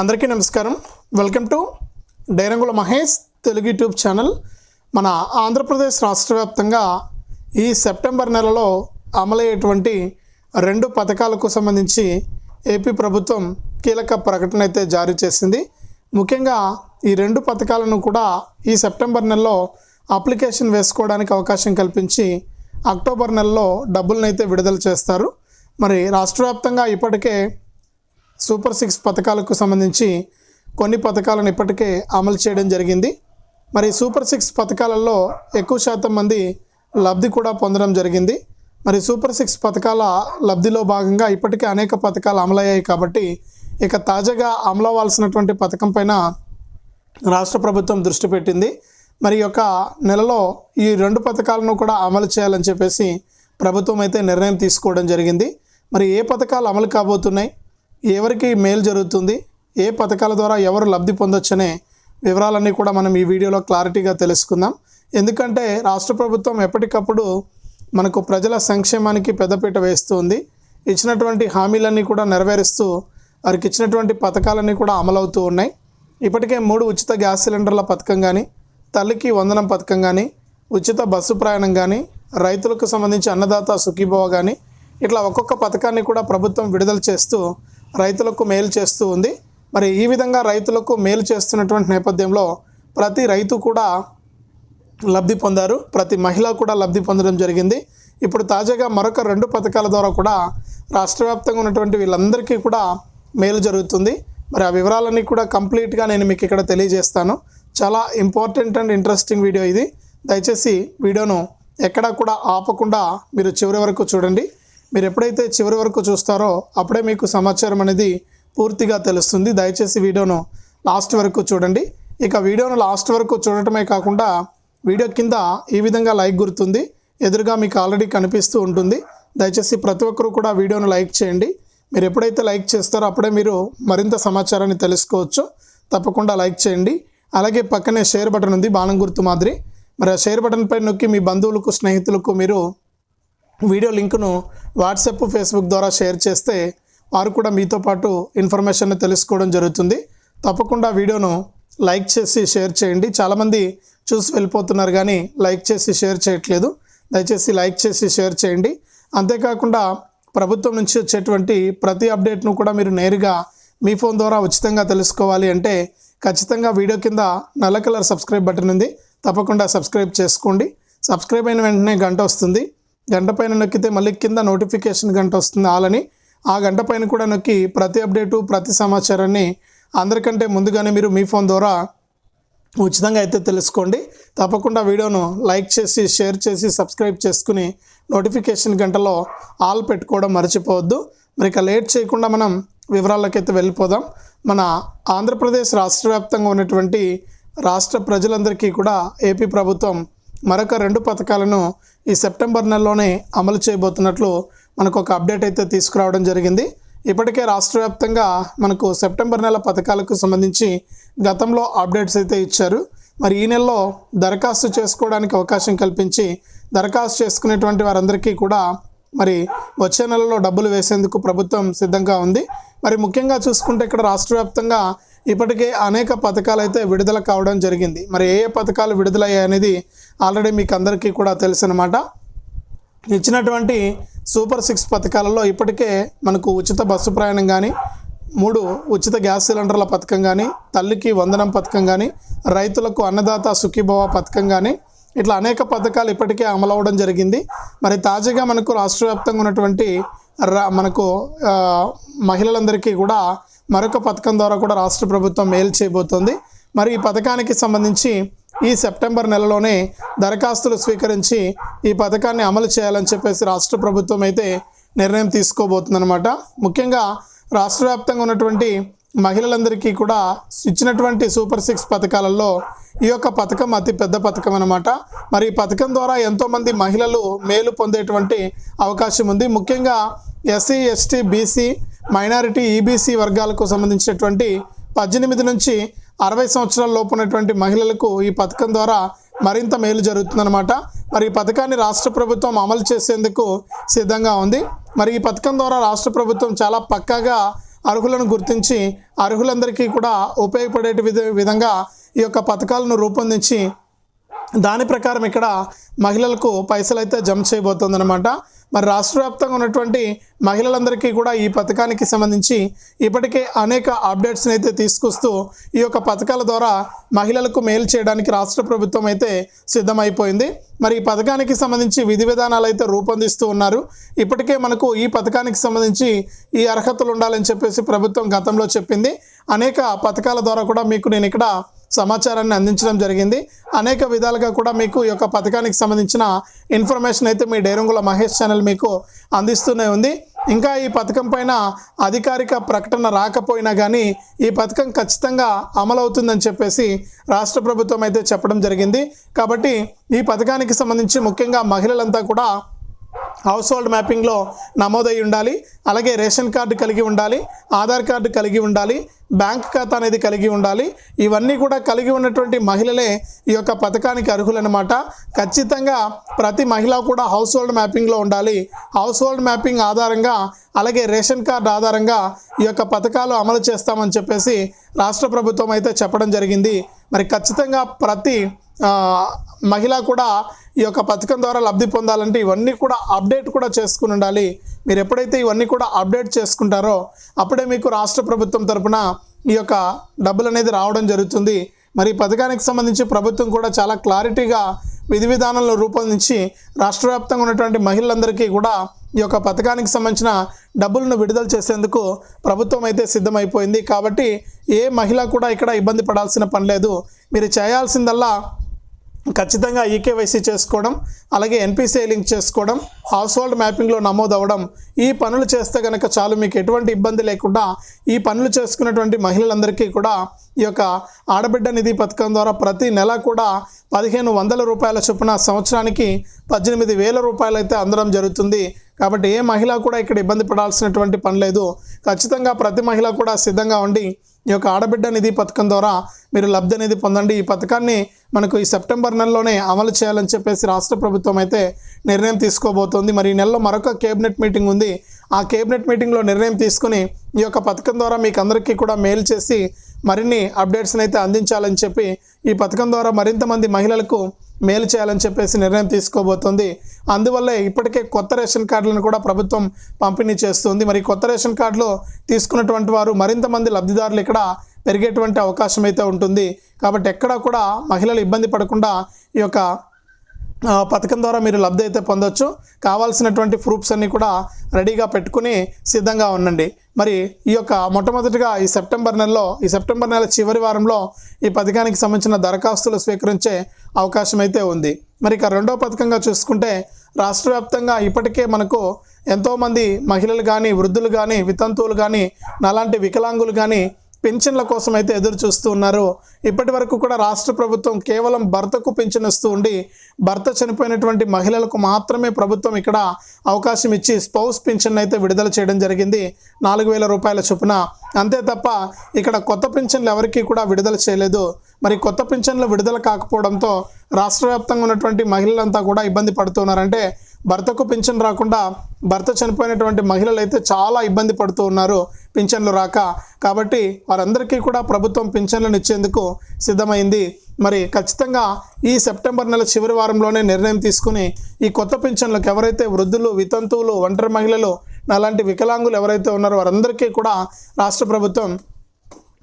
అందరికీ నమస్కారం. Welcome to డైరంగుల మహేష్ తెలుగు యూట్యూబ్ ఛానల్. మన ఆంధ్రప్రదేశ్ రాష్ట్ర వ్యాప్తంగా ఈ సెప్టెంబర్ నెలలో అమలయ్యేటువంటి రెండు పథకాలకు సంబంధించి ఏపీ ప్రభుత్వం కీలక ప్రకటన అయితే జారీ చేసింది. ముఖ్యంగా ఈ రెండు పథకాలను కూడా ఈ సెప్టెంబర్ నెలలో అప్లికేషన్ వేసుకోవడానికి అవకాశం కల్పించి అక్టోబర్ నెలలో డబ్బులను అయితే విడుదల చేస్తారు. మరి రాష్ట్ర వ్యాప్తంగా ఇప్పటికే సూపర్ సిక్స్ పథకాలకు సంబంధించి కొన్ని పథకాలను ఇప్పటికే అమలు చేయడం జరిగింది. మరి సూపర్ సిక్స్ పథకాలలో ఎక్కువ శాతం మంది లబ్ధి కూడా పొందడం జరిగింది. మరి సూపర్ సిక్స్ పథకాల లబ్ధిలో భాగంగా ఇప్పటికే అనేక పథకాలు అమలయ్యాయి కాబట్టి ఇక తాజాగా అమలవ్వాల్సినటువంటి పథకం పైన రాష్ట్ర ప్రభుత్వం దృష్టి పెట్టింది. మరి యొక్క నెలలో ఈ రెండు పథకాలను కూడా అమలు చేయాలని చెప్పేసి ప్రభుత్వం అయితే నిర్ణయం తీసుకోవడం జరిగింది. మరి ఏ పథకాలు అమలు కాబోతున్నాయి? ఎవరికి మేలు జరుగుతుంది ఏ పథకాల ద్వారా ఎవరు లబ్ధి పొందొచ్చనే వివరాలన్నీ కూడా మనం ఈ వీడియోలో క్లారిటీగా తెలుసుకుందాం. ఎందుకంటే రాష్ట్ర ప్రభుత్వం ఎప్పటికప్పుడు మనకు ప్రజల సంక్షేమానికి పెద్దపీట వేస్తుంది. ఇచ్చినటువంటి హామీలన్నీ కూడా నెరవేరుస్తూ వారికి ఇచ్చినటువంటి పథకాలన్నీ కూడా అమలవుతూ ఉన్నాయి. ఇప్పటికే మూడు ఉచిత గ్యాస్ సిలిండర్ల పథకం కానీ తల్లికి వందనం పథకం కానీ ఉచిత బస్సు ప్రయాణం కానీ రైతులకు సంబంధించి అన్నదాత సుఖీభవ కానీ ఇట్లా ఒక్కొక్క పథకాన్ని కూడా ప్రభుత్వం విడుదల చేస్తూ రైతులకు మేలు చేస్తూ ఉంది. మరి ఈ విధంగా రైతులకు మేలు చేస్తున్నటువంటి నేపథ్యంలో ప్రతి రైతు కూడా లబ్ధి పొందారు. ప్రతి మహిళ కూడా లబ్ధి పొందడం జరిగింది. ఇప్పుడు తాజాగా మరొక రెండు పథకాల ద్వారా కూడా రాష్ట్ర వ్యాప్తంగా ఉన్నటువంటి వీళ్ళందరికీ కూడా మేలు జరుగుతుంది. మరి ఆ వివరాలన్నీ కూడా కంప్లీట్గా నేను మీకు ఇక్కడ తెలియజేస్తాను. చాలా ఇంపార్టెంట్ అండ్ ఇంట్రెస్టింగ్ వీడియో ఇది. దయచేసి వీడియోను ఎక్కడా కూడా ఆపకుండా మీరు చివరి వరకు చూడండి. మీరు ఎప్పుడైతే చివరి వరకు చూస్తారో అప్పుడే మీకు సమాచారం అనేది పూర్తిగా తెలుస్తుంది. దయచేసి వీడియోను లాస్ట్ వరకు చూడండి. ఇక వీడియోను లాస్ట్ వరకు చూడటమే కాకుండా వీడియో కింద ఈ విధంగా లైక్ గుర్తుంది. ఎదురుగా మీకు ఆల్రెడీ కనిపిస్తూ ఉంటుంది. దయచేసి ప్రతి ఒక్కరూ కూడా వీడియోను లైక్ చేయండి. మీరు ఎప్పుడైతే లైక్ చేస్తారో అప్పుడే మీరు మరింత సమాచారాన్ని తెలుసుకోవచ్చు. తప్పకుండా లైక్ చేయండి. అలాగే పక్కనే షేర్ బటన్ ఉంది బాణం గుర్తు మాదిరి. మరి ఆ షేర్ బటన్ పై నొక్కి మీ బంధువులకు స్నేహితులకు మీరు వీడియో లింకును వాట్సాప్ ఫేస్బుక్ ద్వారా షేర్ చేస్తే వారు కూడా మీతో పాటు ఇన్ఫర్మేషన్ తెలుసుకోవడం జరుగుతుంది. తప్పకుండా వీడియోను లైక్ చేసి షేర్ చేయండి. చాలామంది చూసి వెళ్ళిపోతున్నారు కానీ లైక్ చేసి షేర్ చేయట్లేదు. దయచేసి లైక్ చేసి షేర్ చేయండి. అంతేకాకుండా ప్రభుత్వం నుంచి వచ్చేటువంటి ప్రతి అప్డేట్ను కూడా మీరు నేరుగా మీ ఫోన్ ద్వారా ఉచితంగా తెలుసుకోవాలి అంటే ఖచ్చితంగా వీడియో కింద నల్ల కలర్ సబ్స్క్రైబ్ బటన్ ఉంది. తప్పకుండా సబ్స్క్రైబ్ చేసుకోండి. సబ్స్క్రైబ్ అయిన వెంటనే గంట వస్తుంది. గంట పైన నొక్కితే మళ్ళీ కింద నోటిఫికేషన్ గంట వస్తుంది ఆలని. ఆ గంట పైన కూడా నొక్కి ప్రతి అప్డేటు ప్రతి సమాచారాన్ని అందరికంటే ముందుగానే మీరు మీ ఫోన్ ద్వారా ఉచితంగా అయితే తెలుసుకోండి. తప్పకుండా వీడియోను లైక్ చేసి షేర్ చేసి సబ్స్క్రైబ్ చేసుకుని నోటిఫికేషన్ గంటలో ఆల్ పెట్టుకోవడం మర్చిపోవద్దు. మరి ఇక లేట్ చేయకుండా మనం వివరాలకైతే వెళ్ళిపోదాం. మన ఆంధ్రప్రదేశ్ రాష్ట్ర వ్యాప్తంగా ఉన్నటువంటి రాష్ట్ర ప్రజలందరికీ కూడా ఏపీ ప్రభుత్వం మరొక రెండు పథకాలను ఈ సెప్టెంబర్ నెలలోనే అమలు చేయబోతున్నట్లు మనకు ఒక అప్డేట్ అయితే తీసుకురావడం జరిగింది. ఇప్పటికే రాష్ట్ర వ్యాప్తంగా మనకు సెప్టెంబర్ నెల పథకాలకు సంబంధించి గతంలో అప్డేట్స్ అయితే ఇచ్చారు. మరి ఈ నెలలో దరఖాస్తు చేసుకోవడానికి అవకాశం కల్పించి దరఖాస్తు చేసుకునేటువంటి వారందరికీ కూడా మరి వచ్చే నెలలో డబ్బులు వేసేందుకు ప్రభుత్వం సిద్ధంగా ఉంది. మరి ముఖ్యంగా చూసుకుంటే ఇక్కడ రాష్ట్ర వ్యాప్తంగా ఇప్పటికే అనేక పథకాలు అయితే విడుదల కావడం జరిగింది. మరి ఏ ఏ పథకాలు విడుదలయ్యాయి అనేది ఆల్రెడీ మీకు అందరికీ కూడా తెలుసు అనమాట ఇచ్చినటువంటి సూపర్ సిక్స్ పథకాలలో ఇప్పటికే మనకు ఉచిత బస్సు ప్రయాణం కానీ మూడు ఉచిత గ్యాస్ సిలిండర్ల పథకం కానీ తల్లికి వందనం పథకం కానీ రైతులకు అన్నదాత సుఖీభవ పథకం కానీ ఇట్లా అనేక పథకాలు ఇప్పటికే అమలవడం జరిగింది. మరి తాజాగా మనకు రాష్ట్ర వ్యాప్తంగా ఉన్నటువంటి రా మనకు మహిళలందరికీ కూడా మరొక పథకం ద్వారా కూడా రాష్ట్ర ప్రభుత్వం మేలు చేయబోతోంది. మరి ఈ పథకానికి సంబంధించి ఈ సెప్టెంబర్ నెలలోనే దరఖాస్తులు స్వీకరించి ఈ పథకాన్ని అమలు చేయాలని చెప్పేసి రాష్ట్ర ప్రభుత్వం అయితే నిర్ణయం తీసుకోబోతుందన్నమాట. ముఖ్యంగా రాష్ట్ర వ్యాప్తంగా ఉన్నటువంటి మహిళలందరికీ కూడా ఇచ్చినటువంటి సూపర్ సిక్స్ పథకాలలో ఈ యొక్క పథకం అతి పెద్ద పథకం అనమాట మరి ఈ పథకం ద్వారా ఎంతోమంది మహిళలు మేలు పొందేటువంటి అవకాశం ఉంది. ముఖ్యంగా SC ST BC minority EBC వర్గాలకు సంబంధించినటువంటి పద్దెనిమిది నుంచి అరవై సంవత్సరాల లోపు ఉన్నటువంటి మహిళలకు ఈ పథకం ద్వారా మరింత మేలు జరుగుతుందన్నమాట. మరి ఈ పథకాన్ని రాష్ట్ర ప్రభుత్వం అమలు చేసేందుకు సిద్ధంగా ఉంది. మరి ఈ పథకం ద్వారా రాష్ట్ర ప్రభుత్వం చాలా పక్కాగా అర్హులను గుర్తించి అర్హులందరికీ కూడా ఉపయోగపడే విధ విధంగా ఈ యొక్క పథకాలను రూపొందించి దాని ప్రకారం ఇక్కడ మహిళలకు పైసలు అయితే జమ చేయబోతుందన్నమాట. మరి రాష్ట్ర వ్యాప్తంగా ఉన్నటువంటి మహిళలందరికీ కూడా ఈ పథకానికి సంబంధించి ఇప్పటికే అనేక అప్డేట్స్ని అయితే తీసుకొస్తూ ఈ యొక్క పథకాల ద్వారా మహిళలకు మేలు చేయడానికి రాష్ట్ర ప్రభుత్వం అయితే సిద్ధమైపోయింది. మరి ఈ పథకానికి సంబంధించి విధి విధానాలు అయితే రూపొందిస్తూ ఉన్నారు. ఇప్పటికే మనకు ఈ పథకానికి సంబంధించి ఈ అర్హతలు ఉండాలని చెప్పేసి ప్రభుత్వం గతంలో చెప్పింది. అనేక పథకాల ద్వారా కూడా మీకు నేను ఇక్కడ సమాచారాన్ని అందించడం జరిగింది. అనేక విధాలుగా కూడా మీకు ఈ యొక్క పథకానికి సంబంధించిన ఇన్ఫర్మేషన్ అయితే మీ డేరంగుల మహేష్ ఛానల్ మీకు అందిస్తూనే ఉంది. ఇంకా ఈ పథకం పైన అధికారిక ప్రకటన రాకపోయినా కానీ ఈ పథకం ఖచ్చితంగా అమలవుతుందని చెప్పేసి రాష్ట్ర ప్రభుత్వం అయితే చెప్పడం జరిగింది. కాబట్టి ఈ పథకానికి సంబంధించి ముఖ్యంగా మహిళలంతా కూడా హౌస్ హోల్డ్ మ్యాపింగ్లో నమోదై ఉండాలి. అలాగే రేషన్ కార్డు కలిగి ఉండాలి ఆధార్ కార్డు కలిగి ఉండాలి బ్యాంక్ ఖాతా అనేది కలిగి ఉండాలి. ఇవన్నీ కూడా కలిగి ఉన్నటువంటి మహిళలే ఈ యొక్క పథకానికి అర్హులన్నమాట. ఖచ్చితంగా ప్రతి మహిళ కూడా హౌస్ హోల్డ్ మ్యాపింగ్లో ఉండాలి. హౌస్ హోల్డ్ మ్యాపింగ్ ఆధారంగా అలాగే రేషన్ కార్డు ఆధారంగా ఈ యొక్క పథకాలు అమలు చేస్తామని చెప్పేసి రాష్ట్ర ప్రభుత్వం అయితే చెప్పడం జరిగింది. మరి ఖచ్చితంగా ప్రతి మహిళ కూడా ఈ యొక్క పథకం ద్వారా లబ్ధి పొందాలంటే ఇవన్నీ కూడా అప్డేట్ కూడా చేసుకుని ఉండాలి. మీరు ఎప్పుడైతే ఇవన్నీ కూడా అప్డేట్ చేసుకుంటారో అప్పుడే మీకు రాష్ట్ర ప్రభుత్వం తరపున ఈ యొక్క డబ్బులు అనేది రావడం జరుగుతుంది. మరి ఈ పథకానికి సంబంధించి ప్రభుత్వం కూడా చాలా క్లారిటీగా విధి విధానంలో రూపొందించి రాష్ట్ర వ్యాప్తంగా ఉన్నటువంటి మహిళలందరికీ కూడా ఈ యొక్క పథకానికి సంబంధించిన డబ్బులను విడుదల చేసేందుకు ప్రభుత్వం అయితే సిద్ధమైపోయింది. కాబట్టి ఏ మహిళ కూడా ఇక్కడ ఇబ్బంది పడాల్సిన పని లేదు. మీరు చేయాల్సిందల్లా ఖచ్చితంగా ఈకేవైసీ చేసుకోవడం అలాగే ఎన్పిసిఐ లింక్ చేసుకోవడం హౌస్ హోల్డ్ మ్యాపింగ్లో నమోదు అవ్వడం ఈ పనులు చేస్తే కనుక చాలు మీకు ఎటువంటి ఇబ్బంది లేకుండా ఈ పనులు చేసుకున్నటువంటి మహిళలందరికీ కూడా ఈ యొక్క ఆడబిడ్డ నిధి పథకం ద్వారా ప్రతి నెల కూడా పదిహేను వందల రూపాయల చొప్పున సంవత్సరానికి పద్దెనిమిది వేల రూపాయలు అయితే అందడం జరుగుతుంది. కాబట్టి ఏ మహిళ కూడా ఇక్కడ ఇబ్బంది పడాల్సినటువంటి పని లేదు. ఖచ్చితంగా ప్రతి మహిళ కూడా సిద్ధంగా ఉండి ఈ యొక్క ఆడబిడ్డ నిధి పథకం ద్వారా మీరు లబ్ధి అనేది పొందండి. ఈ పథకాన్ని మనకు ఈ సెప్టెంబర్ నెలలోనే అమలు చేయాలని చెప్పేసి రాష్ట్ర ప్రభుత్వం అయితే నిర్ణయం తీసుకోబోతోంది. మరి ఈ నెలలో మరొక కేబినెట్ మీటింగ్ ఉంది. ఆ కేబినెట్ మీటింగ్లో నిర్ణయం తీసుకుని ఈ యొక్క పథకం ద్వారా మీకు అందరికీ కూడా మేలు చేసి మరిన్ని అప్డేట్స్ని అయితే అందించాలని చెప్పి ఈ పథకం ద్వారా మరింత మంది మహిళలకు మేలు చేయాలని చెప్పేసి నిర్ణయం తీసుకోబోతోంది. అందువల్లే ఇప్పటికే కొత్త రేషన్ కార్డులను కూడా ప్రభుత్వం పంపిణీ చేస్తుంది. మరి కొత్త రేషన్ కార్డులో తీసుకున్నటువంటి వారు మరింత మంది లబ్ధిదారులు ఇక్కడ పెరిగేటువంటి అవకాశం అయితే ఉంటుంది. కాబట్టి ఎక్కడా కూడా మహిళలు ఇబ్బంది పడకుండా ఈ యొక్క పథకం ద్వారా మీరు లబ్ధి అయితే పొందొచ్చు. కావాల్సినటువంటి ప్రూఫ్స్ అన్నీ కూడా రెడీగా పెట్టుకుని సిద్ధంగా ఉండండి. మరి ఈ యొక్క మొట్టమొదటిగా ఈ సెప్టెంబర్ నెలలో ఈ సెప్టెంబర్ నెల చివరి వారంలో ఈ పథకానికి సంబంధించిన దరఖాస్తులు స్వీకరించే అవకాశం అయితే ఉంది. మరి ఇక రెండో పథకంగా చూసుకుంటే రాష్ట్ర వ్యాప్తంగా ఇప్పటికే మనకు ఎంతోమంది మహిళలు కానీ వృద్ధులు కానీ వితంతువులు కానీ నాలాంటి వికలాంగులు కానీ పెన్షన్ల కోసం అయితే ఎదురు చూస్తూ ఉన్నారు. ఇప్పటి వరకు కూడా రాష్ట్ర ప్రభుత్వం కేవలం భర్తకు పెన్షన్ ఇస్తూ ఉండి భర్త చనిపోయినటువంటి మహిళలకు మాత్రమే ప్రభుత్వం ఇక్కడ అవకాశం ఇచ్చి స్పౌస్ పెన్షన్ అయితే విడుదల చేయడం జరిగింది. నాలుగు వేల రూపాయల చొప్పున. అంతే తప్ప ఇక్కడ కొత్త పెన్షన్లు ఎవరికీ కూడా విడుదల చేయలేదు. మరి కొత్త పింఛన్లు విడుదల కాకపోవడంతో రాష్ట్ర వ్యాప్తంగా ఉన్నటువంటి మహిళలంతా కూడా ఇబ్బంది పడుతున్నారంటే భర్తకు పింఛన్ రాకుండా భర్త చనిపోయినటువంటి మహిళలు అయితే చాలా ఇబ్బంది పడుతూ ఉన్నారు పింఛన్లు రాక. కాబట్టి వారందరికీ కూడా ప్రభుత్వం పింఛన్లను ఇచ్చేందుకు సిద్ధమైంది. మరి ఖచ్చితంగా ఈ సెప్టెంబర్ నెల చివరి వారంలోనే నిర్ణయం తీసుకుని ఈ కొత్త పింఛన్లకు ఎవరైతే వృద్ధులు వితంతువులు ఒంటరి మహిళలు అలాంటి వికలాంగులు ఎవరైతే ఉన్నారో వారందరికీ కూడా రాష్ట్ర ప్రభుత్వం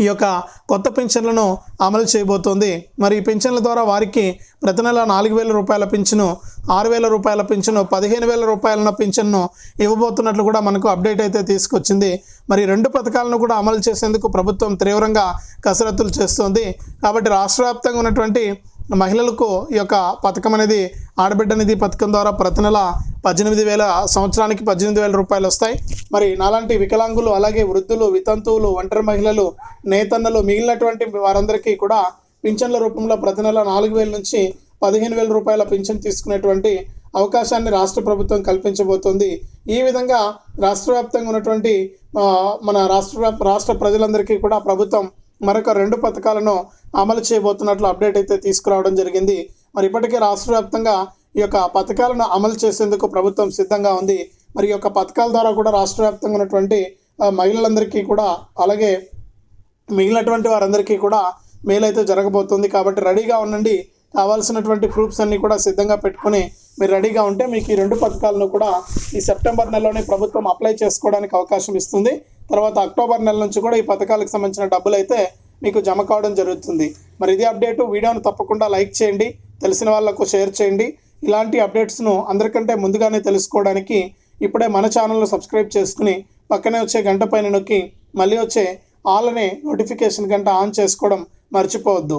ఈ యొక్క కొత్త పెన్షన్లను అమలు చేయబోతోంది. మరి ఈ పెన్షన్ల ద్వారా వారికి ప్రతి నెల నాలుగు వేల రూపాయల పింఛను ఆరు వేల రూపాయల పింఛను పదిహేను వేల రూపాయల పెన్షన్ను ఇవ్వబోతున్నట్లు కూడా మనకు అప్డేట్ అయితే తీసుకొచ్చింది. మరి రెండు పథకాలను కూడా అమలు చేసేందుకు ప్రభుత్వం తీవ్రంగా కసరత్తులు చేస్తోంది. కాబట్టి రాష్ట్ర వ్యాప్తంగా ఉన్నటువంటి మహిళలకు ఈ యొక్క పథకం అనేది ఆడబిడ్డ నిధి పథకం ద్వారా ప్రతి నెల పద్దెనిమిది వేల సంవత్సరానికి పద్దెనిమిది వేల రూపాయలు వస్తాయి. మరి నాలాంటి వికలాంగులు అలాగే వృద్ధులు వితంతువులు ఒంటరి మహిళలు నేతన్నలు మిగిలినటువంటి వారందరికీ కూడా పింఛన్ల రూపంలో ప్రతి నెల నాలుగు వేల నుంచి పదిహేను వేల రూపాయల పింఛన్ తీసుకునేటువంటి అవకాశాన్ని రాష్ట్ర ప్రభుత్వం కల్పించబోతోంది. ఈ విధంగా రాష్ట్ర వ్యాప్తంగా ఉన్నటువంటి మన రాష్ట్ర వ్యాప్- రాష్ట్ర ప్రజలందరికీ కూడా ప్రభుత్వం మరొక రెండు పథకాలను అమలు చేయబోతున్నట్లు అప్డేట్ అయితే తీసుకురావడం జరిగింది. మరి ఇప్పటికే రాష్ట్ర వ్యాప్తంగా ఈ యొక్క పథకాలను అమలు చేసేందుకు ప్రభుత్వం సిద్ధంగా ఉంది. మరి ఈ యొక్క పథకాల ద్వారా కూడా రాష్ట్ర వ్యాప్తంగా ఉన్నటువంటి మహిళలందరికీ కూడా అలాగే మిగిలినటువంటి వారందరికీ కూడా మేలైతే జరగబోతుంది. కాబట్టి రెడీగా ఉండండి. కావాల్సినటువంటి ప్రూఫ్స్ అన్నీ కూడా సిద్ధంగా పెట్టుకొని మీరు రెడీగా ఉంటే మీకు ఈ రెండు పథకాలను కూడా ఈ సెప్టెంబర్ నెలలోనే ప్రభుత్వం అప్లై చేసుకోవడానికి అవకాశం ఇస్తుంది. తర్వాత అక్టోబర్ నెల నుంచి కూడా ఈ పథకాలకు సంబంధించిన డబ్బులు అయితే మీకు జమ కావడం జరుగుతుంది. మరి ఇది అప్డేట్. వీడియోను తప్పకుండా లైక్ చేయండి. తెలిసిన వాళ్ళకు షేర్ చేయండి. ఇలాంటి అప్డేట్స్ను అందరికంటే ముందుగానే తెలుసుకోవడానికి ఇప్పుడే మన ఛానల్ను సబ్స్క్రైబ్ చేసుకుని పక్కనే వచ్చే గంట పైన నొక్కి మళ్ళీ వచ్చే ఆల్ అనే నోటిఫికేషన్ గంట ఆన్ చేసుకోవడం మర్చిపోవద్దు.